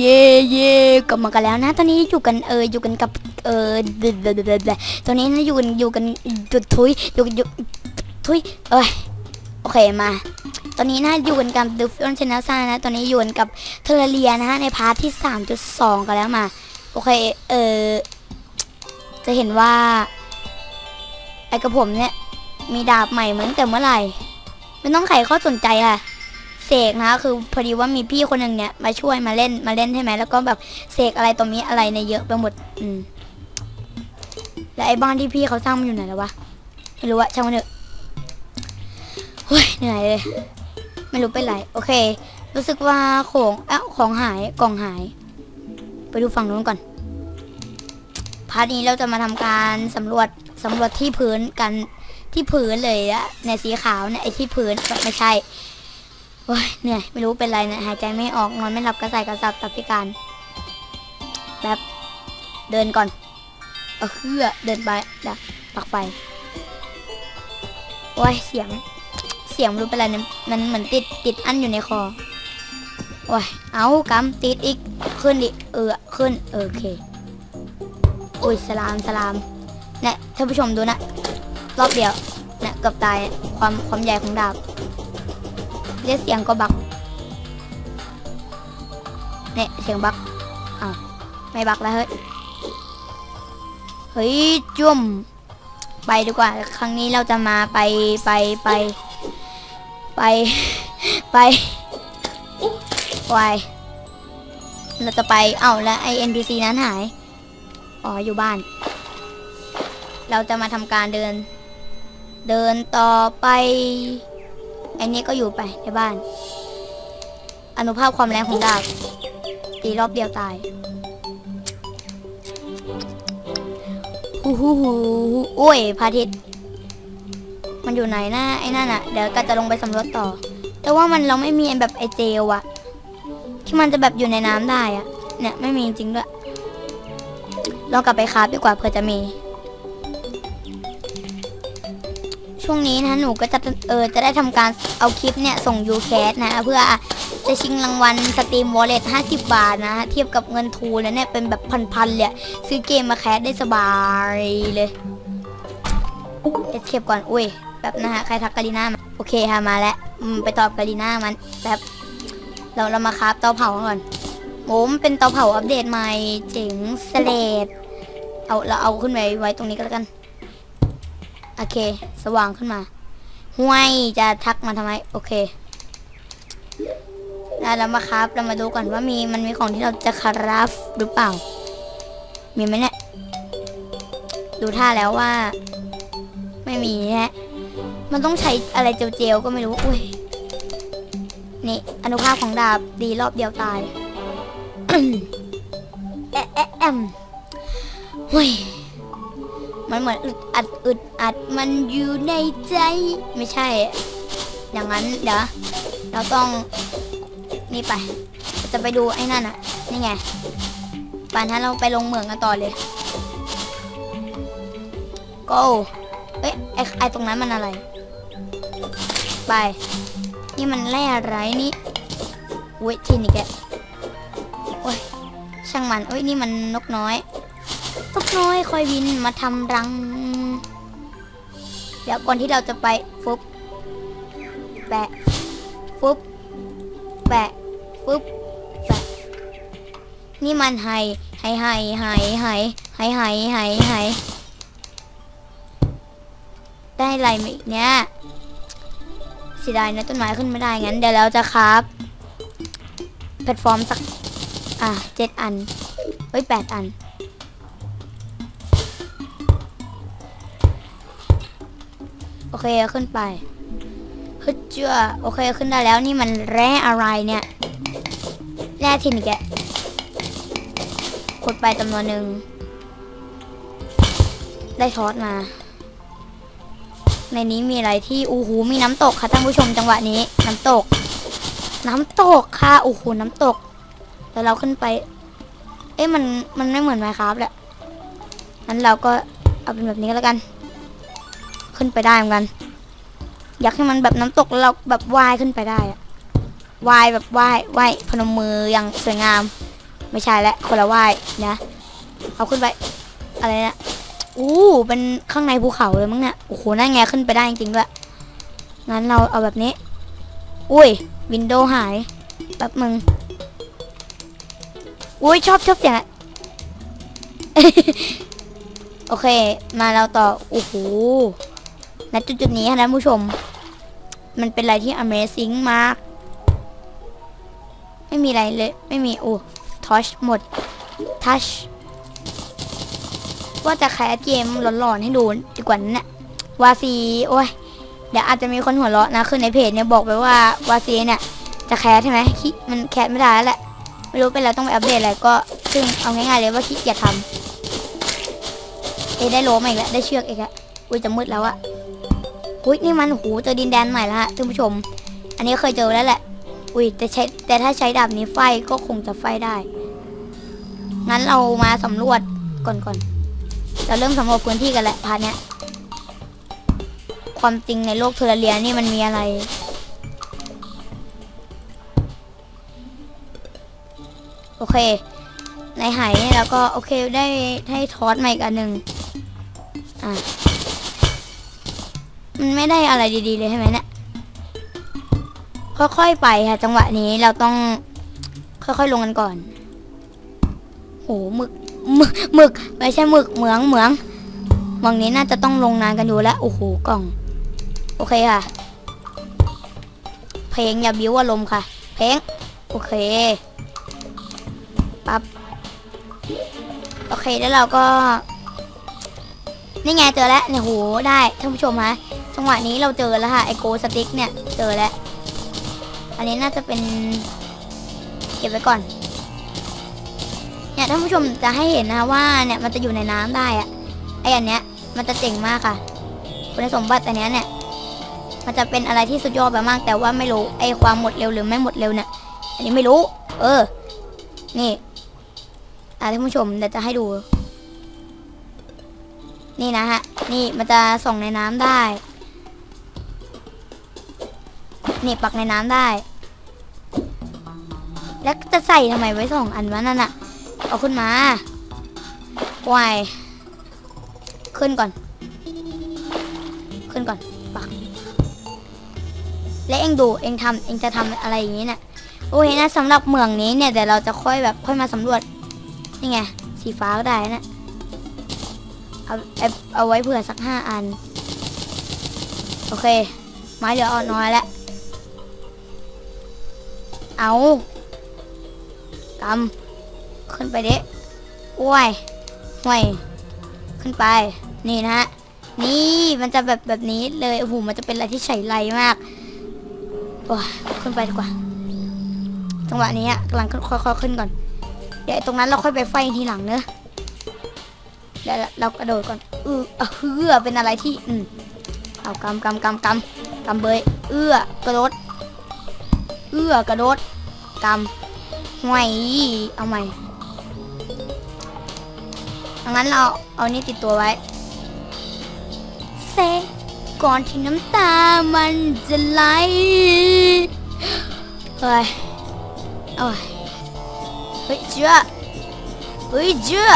เย่เย่กลับมากันแล้วนะ ตอนนี้อยู่กันเอออยู่กันกับเออตอนนี้นะอยู่กันอยู่กันจุดทุยอยู่อยู่ทุยเอ้ยโอเคมา ตอนนี้นะอยู่กันกับดูฟิลชนลซ่านะ ตอนนี้อยู่กันกับเทเลเรียนะฮะในพาร์ทที่ 3.2 กันแล้วมา โอเคเออจะเห็นว่า ไอ้กระผมเนี่ยมีดาบใหม่เหมือนแต่เมื่อไหร่ ไม่ต้องไขข้อสนใจค่ะ เสกนะคือพอดีว่ามีพี่คนหนึ่งเนี่ยมาช่วยมาเล่นมาเล่นใช่ไหมแล้วก็แบบเสกอะไรตรงนี้อะไรในเยอะไปหมด อืมแล้วไอ้บ้านที่พี่เขาสร้างมันอยู่ไหนแล้ววะไม่รู้อะช่างมันเถอะเฮ้ยเหนื่อยเลยไม่รู้เป็นไรโอเค รู้สึกว่าของเอ้าของหายกล่องหาย ไปดูฝั่งนู้นก่อนพาร์ทนี้เราจะมาทำการสำรวจสำรวจที่พื้นกันที่พื้นเลยอะในสีขาวเนี่ยไอ้ที่พื้นไม่ใช่ โอ้ยเหนื่อยไม่รู้เป็นไรเนะหายใจไม่ออกนอนไม่หลับกระใส่กระสับตับพิการแบบเดินก่อนเออเฮือเดินไปดักปักไฟโอ้ยเสียงเสียงรู้เป็นไรเนี่ยมันเหมือนติดติดอั้นอยู่ในคอโอ้ยเอากำติดอีกขึ้นดิเออขึ้นเออโอเคอุ้ยสลามสลามเนี่ยท่านผู้ชมดูนะรอบเดียวเนี่ยเกือบตายความความใหญ่ของดาบ เรียกเสียงก็บักเนี่ยเสียงบักอ้าวไม่บักแล้วเฮ้ย เฮ้ยจุ่มไปดีกว่า ครั้งนี้เราจะมาไปไปไป ไปไปไปเราจะไป เอ้าแล้วไอ NPC นั้นหาย อ๋ออยู่บ้าน เราจะมาทำการเดิน เดินต่อไป อันนี้ก็อยู่ไปในบ้าน อนุภาพความแรงของดาบตีรอบเดียวตายฮู้ฮู้ฮู้โอ้ยพระอาทิตย์มันอยู่ไหนนะไอ้นั่นอะเดี๋ยวก็จะลงไปสำรวจต่อ แต่ว่ามันเราไม่มีแบบไอเจลอะที่มันจะแบบอยู่ในน้ำได้อะเนี่ยไม่มีจริงด้วยลองกลับไปคราฟดีกว่าเผื่อจะมี ช่วงนี้นะหนูก็จะเออจะได้ทำการเอาคลิปเนี่ยส่งยูแคสนะเพื่อจะชิงรางวัลสตรีมวอลเล็ต50 บาทนะเทียบกับเงินทูแล้วเนี่ยเป็นแบบพันๆเลยซื้อเกมมาแคสได้สบายเลยเอสเคปก่อนอุ้ยแบบนะฮะใครทักกาลิน่ามาโอเคค่ะมาแล้วไปตอบกาลิน่ามันแบบเราเรามาคราฟเตาเผาก่อนโอ้มันเป็นเตาเผาอัปเดตใหม่เจ๋งสเลดเอาเราเอาขึ้นไว้ไว้ตรงนี้ก็แล้วกัน โอเค สว่างขึ้นมาห่วยจะทักมาทำไม โอเคแล้วเรามาครับ เรามาดูก่อนว่ามีมันมีของที่เราจะคาราฟหรือเปล่า มีไหมเนี่ย ดูท่าแล้วว่า ไม่มีฮะมันต้องใช้อะไรเจลๆก็ไม่รู้ อุ้ย นี่ อนุภาพของดาบดีรอบเดียวตาย แอะแอะแอมหุ้ย มันเหมือนอึดอัดอึดอัดมันอยู่ในใจ ไม่ใช่ อย่างนั้นเดี๋ยวเราต้องนี่ไป จะไปดูไอ้นั่นอะนี่ไงป่านนั้นเราไปลงเหมืองกันต่อเลย go เอ้ยไอ้ไอตรงนั้นมันอะไร ไป นี่มันแร่อะไรนี่อุ้ยทีนี่แกโอ้ยช่างมันโอ้ยนี่มันนกน้อย นกน้อยคอยบินมาทำรัง เดี๋ยวก่อนที่เราจะไปฟุบแปะฟุบแปะฟุบแปะนี่มันไฮไฮไฮไฮไฮไฮไฮไฮไฮได้อะไรมาอีกเนี่ยเสียดายนะต้นไม้ขึ้นไม่ได้งั้นเดี๋ยวเราจะครับแพลตฟอร์มสัก อะเจ็ดอัน เฮ้ยแปดอัน เคขึ้นไปฮึดเจือโอเคขึ้นได้แล้วนี่มันแร่อะไรเนี่ยแร่ทินแกะกดไปจำนวนหนึ่ง ได้ทอดมา ในนี้มีอะไรที่อู้หูมีน้ำตกค่ะท่านผู้ชมจังหวะนี้ น้ำตก น้ำตกค่ะโอ้โหน้ำตก แล้วเราขึ้นไป เอ๊ะมันมันไม่เหมือนไมครับแหละงั้นเราก็เอาเป็นแบบนี้ก็แล้วกัน ขึ้นไปได้เหมือนกัน อยากให้มันแบบน้ำตกเราแบบว่ายขึ้นไปได้อะว่ายแบบว่ายว่ายพนมมืออย่างสวยงาม ไม่ใช่และคนละว่ายนะเอาขึ้นไป อะไรนะอู้เป็นข้างในภูเขาเลยมั้งเนี่ยโอ้โหนั่นไงขึ้นไปได้จริงๆด้วยงั้นเราเอาแบบนี้ อุ้ยวินโดว์หายแป๊บมึงอุ้ยชอบชอบเสียงอะโอเค มาเราต่อ โอ้โห ณจุดจุดๆนี้ค่ะท่านผู้ชม มันเป็นอะไรที่ Amazing มาก ไม่มีอะไรเลย ไม่มีโอ้ทัชหมดทัชว่าจะแคสเกมหลอนๆให้ดูดีกว่านั้นน่ะวาซีโอ้ยเดี๋ยวอาจจะมีคนหัวเราะนะคือในเพจเนี่ยบอกไปว่าวาซีเนี่ยจะแคสใช่ไหมขี้มันแคสไม่ได้แล้วแหละไม่รู้เป็นแล้วต้องไปอัปเดตอะไรก็ซึ่งเอาง่ายๆเลยว่าขี้เกียจทำเอยได้โลมาอีกแล้วได้เชือกอีกแล้วอุ้ยจะมืดแล้วอะ อุ้ยนี่มันโหเจอดินแดนใหม่แล้วฮะท่านผู้ชม อันนี้เคยเจอแล้วแหละ อุ้ยแต่ใช้แต่ถ้าใช้ดาบนี้ไฟก็คงจะไฟได้ งั้นเรามาสำรวจก่อนก่อนเราเริ่มสำรวจพื้นที่กันแหละพาร์ทเนี้ยความจริงในโลกเทอร์เรียนี่มันมีอะไรโอเค ในหายนี่แล้วก็โอเคได้ให้ทอสมาอีกอันหนึ่งอะ มันไม่ได้อะไรดีๆเลยใช่ไหมเนี่ยค่อยๆไปค่ะ จังหวะนี้เราต้องค่อยๆลงกันก่อนโหหมึกหมึกหมึกไม่ใช่หมึกเหมืองเหมืองวังนี้น่าจะต้องลงนานกันอยู่แล้วโอ้โหกล่อง โอเคค่ะ เพลงอย่าบิ้วอารมณ์ค่ะ เพลงโอเคปั๊บโอเคแล้วเราก็ นี่ไงเจอแล้วเนี่ยโหได้ท่านผู้ชมฮะ จังหวะนี้เราเจอแล้วค่ะไอโกสติ๊กเนี่ยเจอแล้ว อันนี้น่าจะเป็น เก็บไว้ก่อน เนี่ยท่านผู้ชมจะให้เห็นนะว่าเนี่ยมันจะอยู่ในน้ำได้อะไออันเนี้ยมันจะเจ๋งมากค่ะ คุณสมบัติอันเนี้ยเนี่ย มันจะเป็นอะไรที่สุดยอดแบบมาก แต่ว่าไม่รู้ไอความหมดเร็วหรือไม่หมดเร็วเนี่ย อันนี้ไม่รู้ เออ นี่อะท่านผู้ชมเดี๋ยวจะให้ดู นี่นะฮะ นี่มันจะส่องในน้ำได้ นี่ปักในน้ำได้ แล้วจะใส่ทำไมไว้สองอันวะนั่นอะเอาขึ้นมาวายขึ้นก่อน ขึ้นก่อนปัก และเองดูเองทำเองจะทำอะไรอย่างนี้เนี่ยโอเคนะสำหรับเมืองนี้เนี่ยเดี๋ยวเราจะค่อยแบบค่อยมาสำรวจนี่ไงสีฟ้าก็ได้นะเอาเอาเอาไว้เผื่อสักห้าอัน โอเค ไม้เหลืออ่อนน้อยแล้ว เอากำขึ้นไปเด็อ้วยห่วยขึ้นไป นี่นะฮะ นี่มันจะแบบแบบนี้เลย โอ้โห มันจะเป็นอะไรที่ใช้ไรมากโอ้ขึ้นไปดีกว่า จังหวะนี้กำลังค่อยๆขึ้นก่อน เดี๋ยวตรงนั้นเราค่อยไปไฟทีหลังเนอะเดี๋ยวเรากระโดดก่อนเอออะเฮือเป็นอะไรที่ อืมเอากำกำกำกำกำเบย เอื้อกระโดด เอื้อกระโดดกำห่วยเอาใหม่งั้นเราเอานี่ติดตัวไว้เซก่อนที่น้ำตามันจะไหลเฮ้ยโอ้ยเฮ้ยเจือเฮ้ยเจือ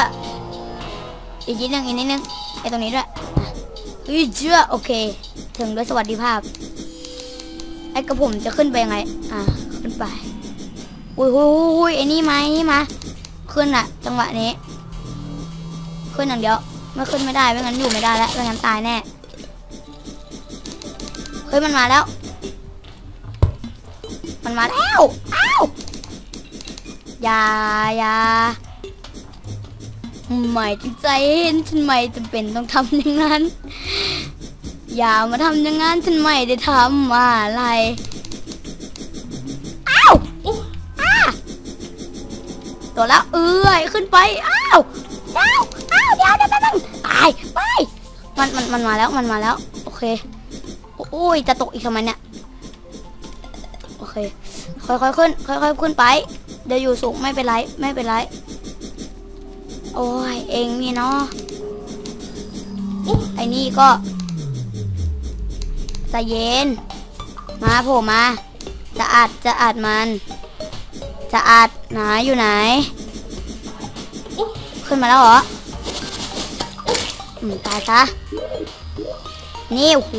อีกนิดนึงอีกนิดนึงไอ้ตรงนี้ด้วยอะเฮ้ยเจือโอเค ถึงด้วยสวัสดิภาพ ไอ้กระผมจะขึ้นไปยังไง อ่า ขึ้นไปอุ้ยอุ้ยอุ้ยไอ้นี่มาไอ้นี่มา ขึ้นอะจังหวะนี้ ขึ้นอย่างเดียวไม่ขึ้นไม่ได้ไม่งั้นอยู่ไม่ได้แล้วไม่งั้นตายแน่ เฮ้ยมันมาแล้ว มันมาแล้วอ้าวอย่าอย่าไม่ตั้งใจเห็นฉันไม่จำเป็นต้องทำอย่างนั้น อย่ามาทำอย่างนั้นฉันไม่ได้ทำอะไรอ้าวอ้าตัวแล้วเอ้ยขึ้นไปอ้าวอ้าวอ้าวเดี๋ยวเดี๋ยวเดี๋ยวตายไปมันมันมันมาแล้วมันมาแล้วโอเคโอ้ยจะตกอีกทำไมเนี่ยโอเคค่อยๆขึ้นค่อยๆขึ้นไป เดี๋ยวอยู่สูงไม่เป็นไรไม่เป็นไรโอ้ยเองนี่เนาะไอ้นี่ก็ ใจเย็น มาโผล่มา จะอัดจะอัดมัน จะอัดไหนอยู่ไหน ขึ้นมาแล้วเหรออืมตายซะ นี่โอ้โห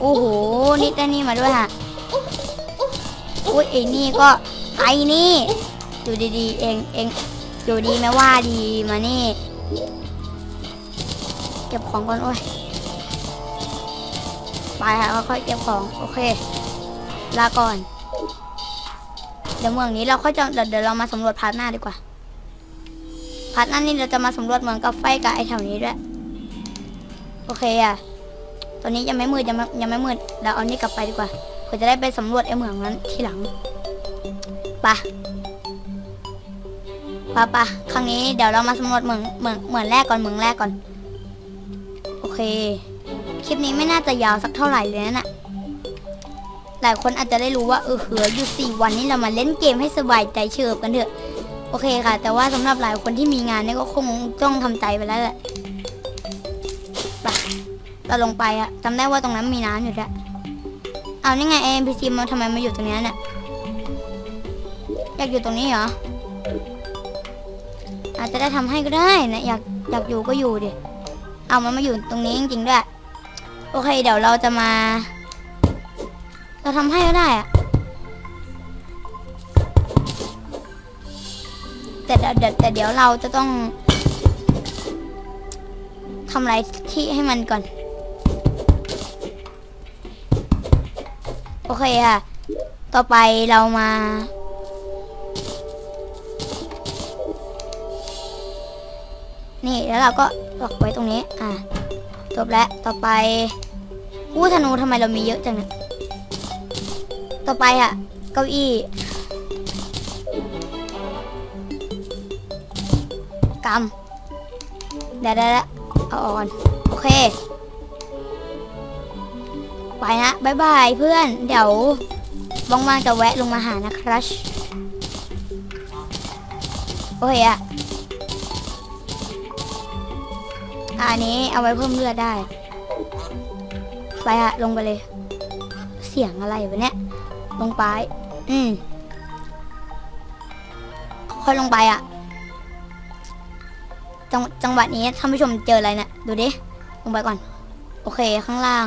โอ้โห นี่ได้นี่มาด้วยฮะอุ้ยไอ้นี่ก็ไอ้นี่อยู่ดีๆ เองเองอยู่ดีไม่ว่าดีมานี่ เก็บของก่อนโอ้ย ไปค่ะค่อยๆเก็บของ โอเค ลาก่อน เดี๋ยวเมืองนี้เราค่อยจะเดี๋ยวเดี๋ยวเรามาสำรวจพาร์ทหน้าดีกว่า พาร์ทหน้านี่เราจะมาสำรวจเมืองกาแฟกับไอแถวนี้ด้วย โอเคอะ ตอนนี้ยังไม่มืดยังไม่ยังไม่มืด เราเอานี่กลับไปดีกว่าเพื่อจะได้ไปสำรวจไอเมืองนั้นทีหลังปะปะปะครั้งนี้เดี๋ยวเรามาสำรวจเมืองเมืองเมืองแรกก่อนเมืองแรกก่อน โอเค คลิปนี้ไม่น่าจะยาวสักเท่าไหร่เลยนะน่ะหลายคนอาจจะได้รู้ว่าเออเหลืออยู่สี่วันนี้เรามาเล่นเกมให้สบายใจเชิบกันเถอะ โอเคค่ะ แต่ว่าสำหรับหลายคนที่มีงานเนี่ยก็คงต้องทำใจไปแล้วแหละไปเราลงไปอะจำได้ว่าตรงนั้นมีน้ำอยู่ด้วเอานี่ไง AMPC มาทำไมมาอยู่ตรงนี้เนี่ยอยากอยู่ตรงนี้เหรอ อาจจะได้ทำให้ก็ได้นะอยากอยากอยู่ก็อยู่ดิเอามันมาอยู่ตรงนี้จริงๆด้วย โอเค เดี๋ยวเราจะมา เราทำให้ก็ได้อะแต่เดี๋ยวแต่เดี๋ยวเราจะต้องทำอะไรที่ให้มันก่อน โอเคค่ะ ต่อไปเรามา นี่แล้วเราก็ล็อกไว้ตรงนี้ อะ จบแล้วต่อไปอู้ธนูทำไมเรามีเยอะจังเนี่ยต่อไปอะเก้าอี้กำเดี๋ยวเดี๋ยวเดี๋ยวเอาออกก่อนโอเค ไปนะบายบายเพื่อน เดี๋ยวว่างๆจะแวะลงมาหานะครับโอเคอะ อันนี้เอาไว้เพิ่มเลือดได้ ไปอะลงไปเลย เสียงอะไรวะเนี่ย ลงไป อืมค่อยลงไปอะจังจังหวะนี้ท่านผู้ชมเจออะไรเนะี่ยดูดิ ลงไปก่อน โอเคข้างล่าง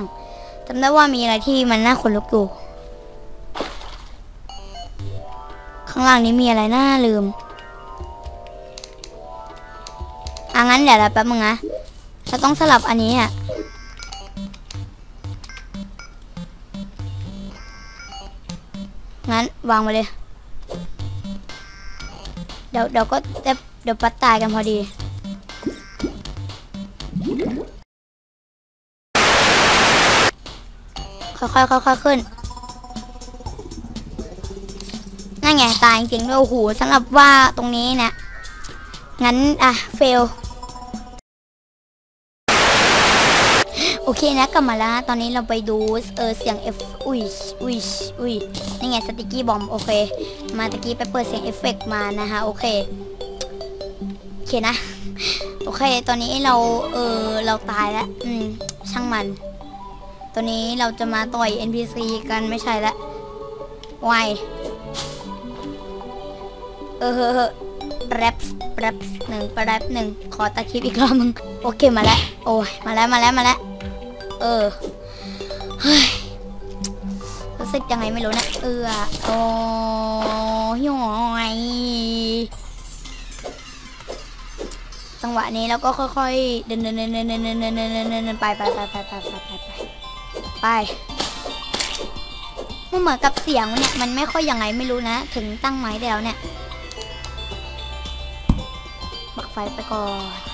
จำได้ว่ามีอะไรที่มันน่าขนลุกอยู่ ข้างล่างนี้มีอะไรน่าลืมอะงั้นเดี๋ยวเราแป๊บนึงนะ เราต้องสลับอันนี้อะงั้นวางไปเลย เดี๋ยวเดี๋ยวก็เดี๋ยวเดี๋ยวปัดตายกันพอดี ค่อยๆค่อยๆขึ้น นั่นไงตายจริงๆด้วยโอ้โหสำหรับว่าตรงนี้เนี่ยงั้น อะ เฟล โอเคนะกลับมาแล้วตอนนี้เราไปดูเออเสียงเอฟอุ้ยอุ้ยอุ้ยนี่ไงสติกี้บอมโอเค มาตะกี้ไปเปิดเสียงเอฟเฟกต์มานะคะโอเคโอเคนะโอเค ตอนนี้เราเออเราตายแล้วอืมช่างมันตัวนี้เราจะมาต่อย NPC กันไม่ใช่ละไวเออเฮ้อแป๊บแป๊บหนึ่งแรปหนึ่งขอตัดคลิปอีกรอบมึงโอเคมาแล้วโอ้ยมาแล้วมาแล้วมาแล้ว เออเฮ้ยรู้สึกยังไงไม่รู้นะ เออโอ้ยอยจังหวะนี้เราก็ค่อยๆ เดินเดินเดินเดินเดินเดินเดินเดินเดินไปไปไปไปไปไปไปไปไปมันเหมือนกับเสียงเนี่ยมันไม่ค่อยยังไงไม่รู้นะ ถึงตั้งไม้เดียวเนี่ย บักไฟไปก่อน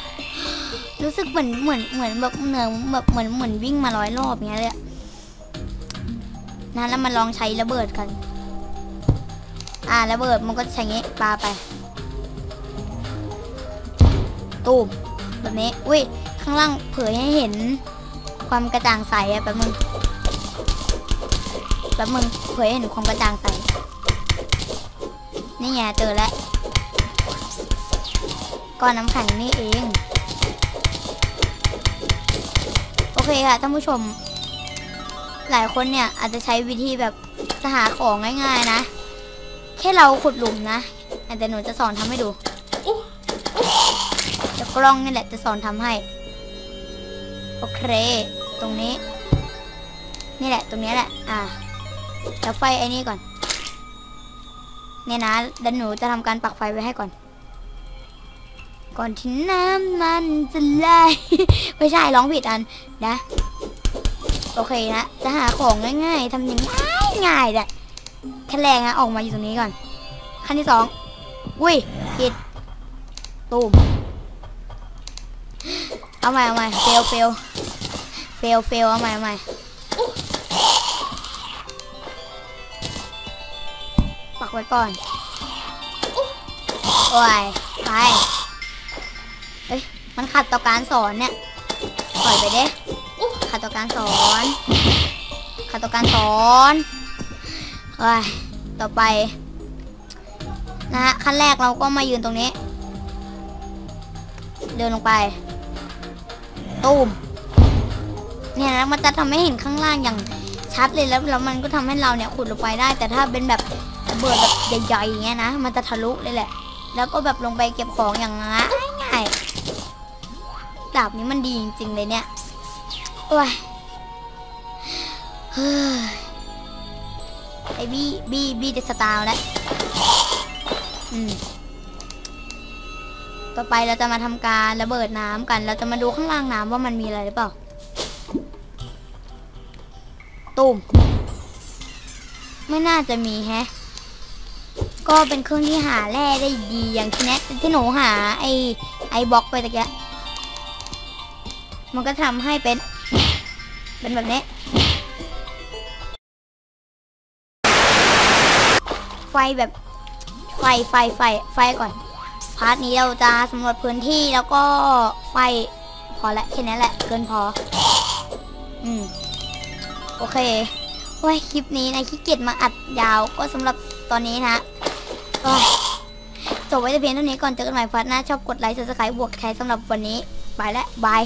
รู้สึกเหมือนเหมือนเหมือนแบบเหนือแบบเหมือนเหมือนวิ่งมาร้อยรอบอย่างเงี้ยเลยนะแล้วมันลองใช้ระเบิดกัน อ่าระเบิดมันก็ใช้งี้ปาไป ตูมแบบนี้ อุ้ยข้างล่างเผยให้เห็น ความกระจ่างใสอะแป๊บมึงแป๊บมึงเผยให้เห็นความกระจ่างใส นี่ไงเจอแล้วก้อนน้ำแข็งนี่เอง เคค่ะท่านผู้ชม หลายคนเนี่ยอาจจะใช้วิธีแบบจะหาของง่ายๆนะ แค่เราขุดหลุมนะแต่หนูจะสอนทำให้ดูเดี๋ยวกล้องนี่แหละจะสอนทำให้ โอเค ตรงนี้ นี่แหละ ตรงนี้แหละ อ่าแล้วไฟไอ้นี่ก่อนเนี่ยนะเดี๋ยวหนูจะทำการปักไฟไว้ให้ก่อน ก่อนที่น้ำมันจะไหลไม่ใช่ร้องผิดอันนะ โอเคนะ จะหาของง่ายๆทำอย่างง่ายง่ายแหละแค่แรงนะออกมาอยู่ตรงนี้ก่อน ขั้นที่สองอุ้ยผิดตูมเอาใหม่เอาใหม่เฟลเฟลเฟลเฟลเอาใหม่เอาใหม่ปักไว้ก่อนโอ้ยไป มันขัดต่อการสอนเนี่ยปล่อยไปเด้ขัดต่อการสอน ขัดต่อการสอนเอ้ยต่อไป นะฮะขั้นแรกเราก็มายืนตรงนี้ เดินลงไป ตูมเนี่ยนะมันจะทำให้เห็นข้างล่างอย่างชัดเลยแล้วแล้วมันก็ทำให้เราเนี่ยขุดลงไปได้ แต่ถ้าเป็นแบบระเบิดแบบใหญ่ๆอย่างเงี้ยนะมันจะทะลุเลยแหละ แล้วก็แบบลงไปเก็บของอย่างง่าย ดาบนี้มันดีจริงๆเลยเนี่ย โอ้ยเฮ้ยไอบี้บี้บี้เดสตาร์แล้วอืมต่อไปเราจะมาทำการระเบิดน้ำกัน เราจะมาดูข้างล่างน้ำว่ามันมีอะไรหรือเปล่าตูมไม่น่าจะมีแฮะ ก็เป็นเครื่องที่หาแร่ได้ดีอย่างที่แนะที่หนูหาไอไอบล็อกไปตะกี้ มันก็ทำให้เป็น เป็นแบบนี้ ไฟแบบ ไฟไฟไฟไฟก่อน พาร์ทนี้เราจะสำรวจพื้นที่แล้วก็ไฟพอละแค่นี้แหละ เกินพอ อืม โอเคโอ้ยคลิปนี้นะขี้เกียจมาอัดยาวก็สำหรับตอนนี้นะโอ้ยจบไว้แต่เพียงเท่านี้ก่อนเจอกันใหม่พาร์ทหน้าชอบกดไลค์ subscribe บวกแคร์สำหรับวันนี้ ไปแล้วบาย